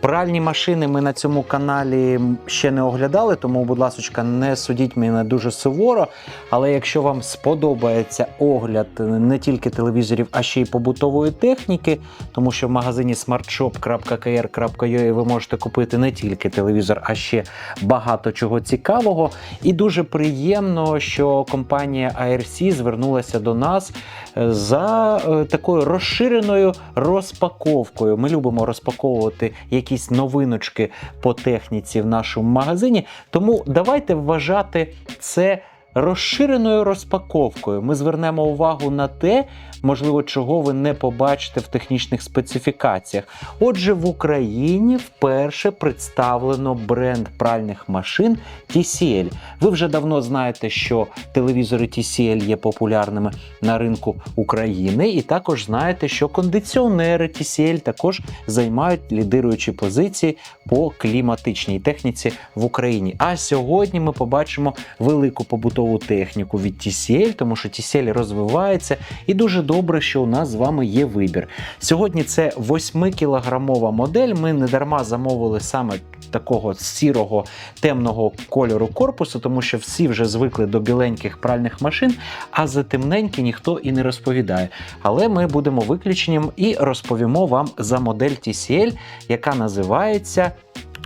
Пральні машини ми на цьому каналі ще не оглядали, тому, будь ласка, не судіть мене дуже суворо. Але якщо вам сподобається огляд не тільки телевізорів, а ще й побутової техніки, тому що в магазині smartshop.kr.ua ви можете купити не тільки телевізор, а ще багато чого цікавого. І дуже приємно, що компанія ARC звернулася до нас е, за е, такою розширеною розпаковкою. Ми любимо розпаковувати якісь новиночки по техніці в нашому магазині. Тому давайте вважати це. Розширеною розпаковкою ми звернемо увагу на те, можливо, чого ви не побачите в технічних специфікаціях. Отже, в Україні вперше представлено бренд пральних машин TCL. Ви вже давно знаєте, що телевізори TCL є популярними на ринку України, і також знаєте, що кондиціонери TCL також займають лідируючі позиції по кліматичній техніці в Україні. А сьогодні ми побачимо велику побутову техніку від TCL, тому що TCL розвивається, і дуже добре, що у нас з вами є вибір. Сьогодні це 8-кілограмова модель. Ми не дарма замовили саме такого сірого темного кольору корпусу, тому що всі вже звикли до біленьких пральних машин, а за темненькі ніхто і не розповідає. Але ми будемо виключенням і розповімо вам за модель TCL, яка називається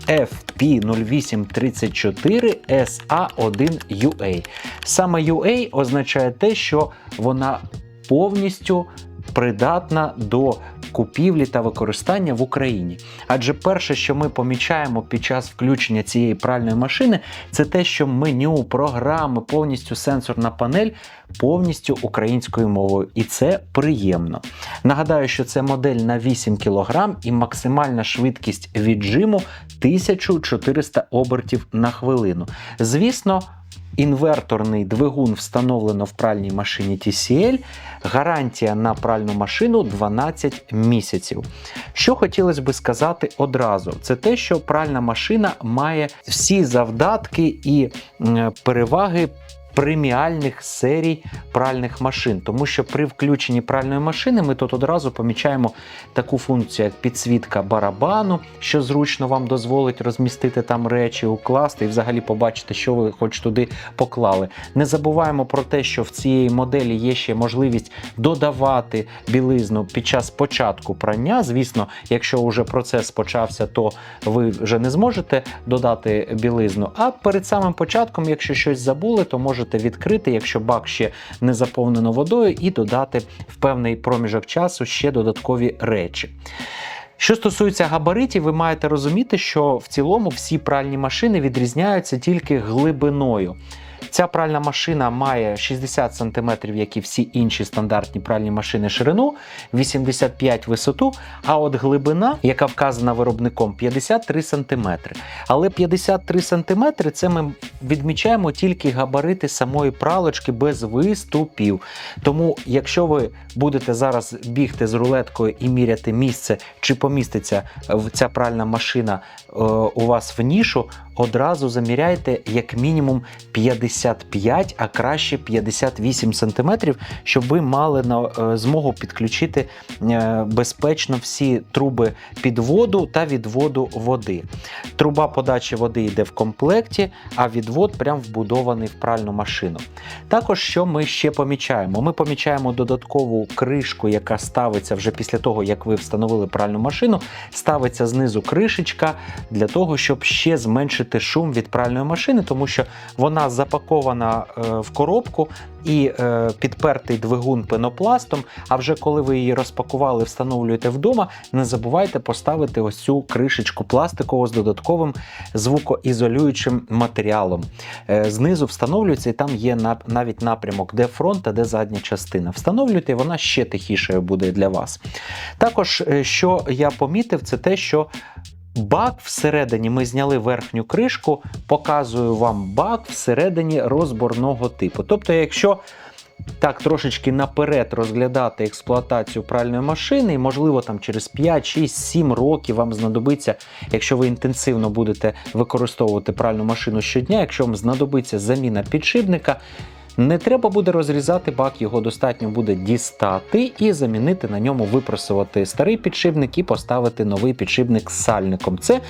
FP0834 SA1UA. Саме UA означає те, що вона повністю придатна до купівлі та використання в Україні. Адже перше, що ми помічаємо під час включення цієї пральної машини, це те, що меню, програми, повністю сенсорна панель повністю українською мовою, і це приємно. Нагадаю, що це модель на 8 кг і максимальна швидкість віджиму 1400 обертів на хвилину. Звісно. Інверторний двигун встановлено в пральній машині TCL. Гарантія на пральну машину 12 місяців. Що хотілося би сказати одразу, це те, що пральна машина має всі завдатки і переваги. Преміальних серій пральних машин, тому що при включенні пральної машини ми тут одразу помічаємо таку функцію, як підсвітка барабану, що зручно вам дозволить розмістити там речі, укласти і взагалі побачити, що ви хоч туди поклали. Не забуваємо про те, що в цієї моделі є ще можливість додавати білизну під час початку прання. Звісно, якщо вже процес почався, то ви вже не зможете додати білизну. А перед самим початком, якщо щось забули, то можете відкрити, якщо бак ще не заповнено водою, і додати в певний проміжок часу ще додаткові речі. Що стосується габаритів, ви маєте розуміти, що в цілому всі пральні машини відрізняються тільки глибиною. Ця пральна машина має 60 см, як і всі інші стандартні пральні машини ширину, 85 висоту, а от глибина, яка вказана виробником, 53 см. Але 53 см це ми відмічаємо тільки габарити самої пралочки без виступів. Тому, якщо ви будете зараз бігти з рулеткою і міряти місце, чи поміститься ця пральна машина е, у вас в нішу, одразу заміряйте як мінімум 55, а краще 58 см, щоб ви мали е, змогу підключити е, безпечно всі труби підводу та відводу води. Труба подачі води йде в комплекті, а відвод прям вбудований в пральну машину. Також що ми ще помічаємо? Ми помічаємо додаткову кришку, яка ставиться вже після того, як ви встановили пральну машину. Ставиться знизу кришечка для того, щоб ще зменшити шум від пральної машини, тому що вона запакована е, в коробку і е, підпертий двигун пенопластом. А вже коли ви її розпакували, встановлюєте вдома, не забувайте поставити ось цю кришечку пластикову з додатковим звукоізолюючим матеріалом. Е, знизу встановлюється, і там є навіть напрямок, де фронт, а де задня частина. Встановлюйте, і вона ще тихішою буде для вас. Також, що я помітив, це те, що Бак всередині ми зняли верхню кришку, показую вам бак всередині розборного типу. Тобто, якщо так трошечки наперед розглядати експлуатацію пральної машини, і, можливо, там через 5, 6, 7 років вам знадобиться, якщо ви інтенсивно будете використовувати пральну машину щодня, якщо вам знадобиться заміна підшипника. Не треба буде розрізати бак, його достатньо буде дістати і замінити на ньому, випросувати старий підшипник і поставити новий підшипник з сальником. Це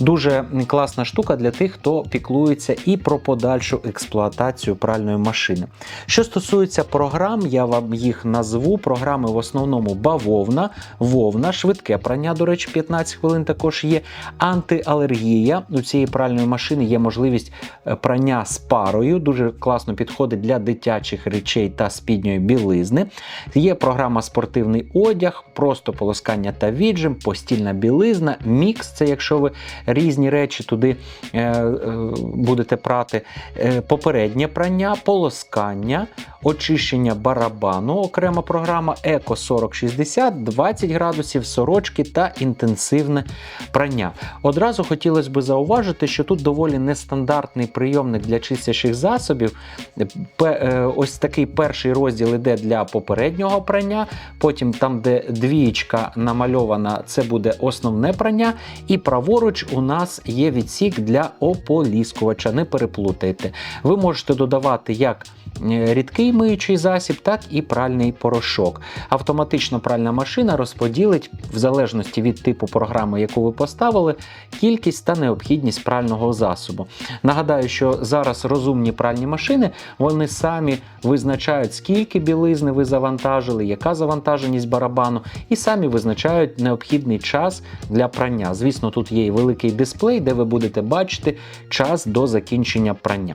дуже класна штука для тих, хто піклується і про подальшу експлуатацію пральної машини. Що стосується програм, я вам їх назву. Програми в основному бавовна, вовна, швидке прання, до речі, 15 хвилин також є. Антиалергія. У цієї пральної машини є можливість е, прання з парою. Дуже класно підходить для дитячих речей та спідньої білизни. Є програма спортивний одяг, просто полоскання та віджим, постільна білизна, мікс. Це якщо ви різні речі туди е, е, будете прати. Е, попереднє прання, полоскання, очищення барабану, окрема програма, еко 4060, 20 градусів, сорочки та інтенсивне прання. Одразу хотілося б зауважити, що тут доволі нестандартний прийомник для чистячих засобів. Е, Ось такий перший розділ іде для попереднього прання. Потім, там, де двієчка намальована, це буде основне прання. І праворуч у нас є відсік для ополіскувача. Не переплутайте. Ви можете додавати як е, рідкий миючий засіб, так і пральний порошок. Автоматично пральна машина розподілить, в залежності від типу програми, яку ви поставили, кількість та необхідність прального засобу. Нагадаю, що зараз розумні пральні машини вони самі визначають, скільки білизни ви завантажили, яка завантаженість барабану, і самі визначають необхідний час для прання. Звісно, тут є і великий дисплей, де ви будете бачити час до закінчення прання.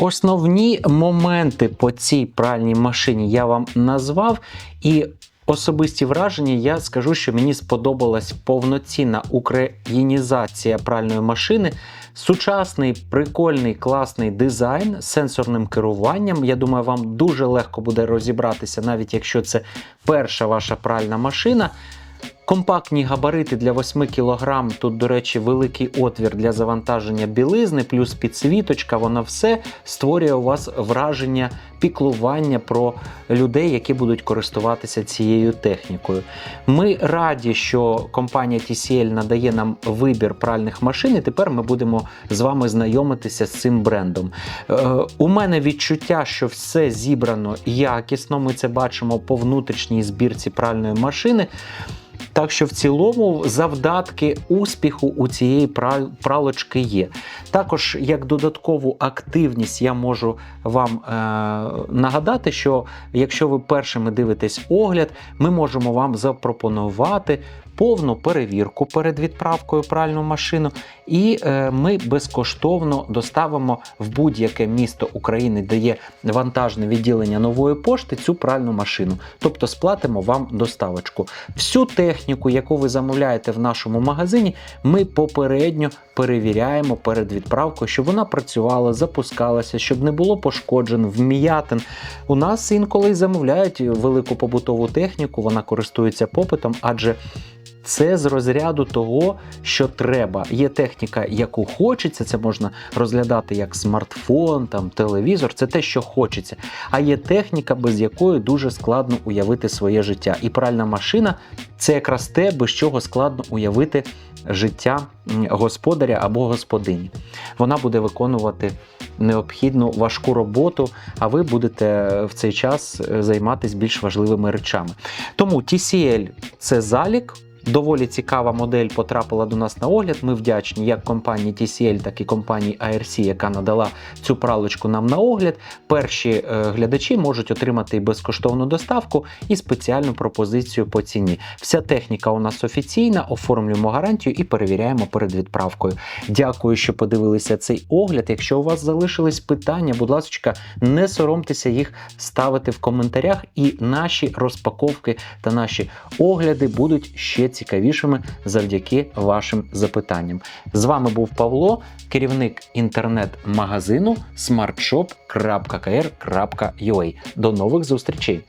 Основні моменти по цій пральній машині я вам назвав, і особисті враження я скажу, що мені сподобалась повноцінна українізація пральної машини. Сучасний, прикольний, класний дизайн з сенсорним керуванням. Я думаю, вам дуже легко буде розібратися, навіть якщо це перша ваша пральна машина. Компактні габарити для 8 кг. Тут, до речі, великий отвір для завантаження білизни, плюс підсвіточка. Воно все створює у вас враження піклування про людей, які будуть користуватися цією технікою. Ми раді, що компанія TCL надає нам вибір пральних машин. І тепер ми будемо з вами знайомитися з цим брендом. Е, у мене відчуття, що все зібрано якісно. Ми це бачимо по внутрішній збірці пральної машини. Так що в цілому завдатки успіху у цієї прал- пралочки є. Також як додаткову активність я можу вам е, нагадати, що якщо ви першими дивитесь огляд, ми можемо вам запропонувати повну перевірку перед відправкою пральну машину, і е, ми безкоштовно доставимо в будь-яке місто України, де є вантажне відділення нової пошти, цю пральну машину. Тобто сплатимо вам доставочку. Всю техніку, яку ви замовляєте в нашому магазині, ми попередньо перевіряємо перед відправкою, щоб вона працювала, запускалася, щоб не було пошкоджень, вм'ятин. У нас інколи замовляють велику побутову техніку, вона користується попитом, адже це з розряду того, що треба. Є техніка, яку хочеться, це можна розглядати як смартфон, там, телевізор, це те, що хочеться. А є техніка, без якої дуже складно уявити своє життя. І пральна машина це якраз те, без чого складно уявити життя господаря або господині. Вона буде виконувати необхідну важку роботу, а ви будете в цей час е, займатися більш важливими речами. Тому TCL це залік. Доволі цікава модель потрапила до нас на огляд. Ми вдячні як компанії TCL, так і компанії ARC, яка надала цю пралочку нам на огляд. Перші е, глядачі можуть отримати безкоштовну доставку і спеціальну пропозицію по ціні. Вся техніка у нас офіційна, оформлюємо гарантію і перевіряємо перед відправкою. Дякую, що подивилися цей огляд. Якщо у вас залишились питання, будь ласка, не соромтеся їх ставити в коментарях, і наші розпаковки та наші огляди будуть ще цікавішими завдяки вашим запитанням. З вами був Павло, керівник інтернет-магазину smartshop.kr.ua. До нових зустрічей!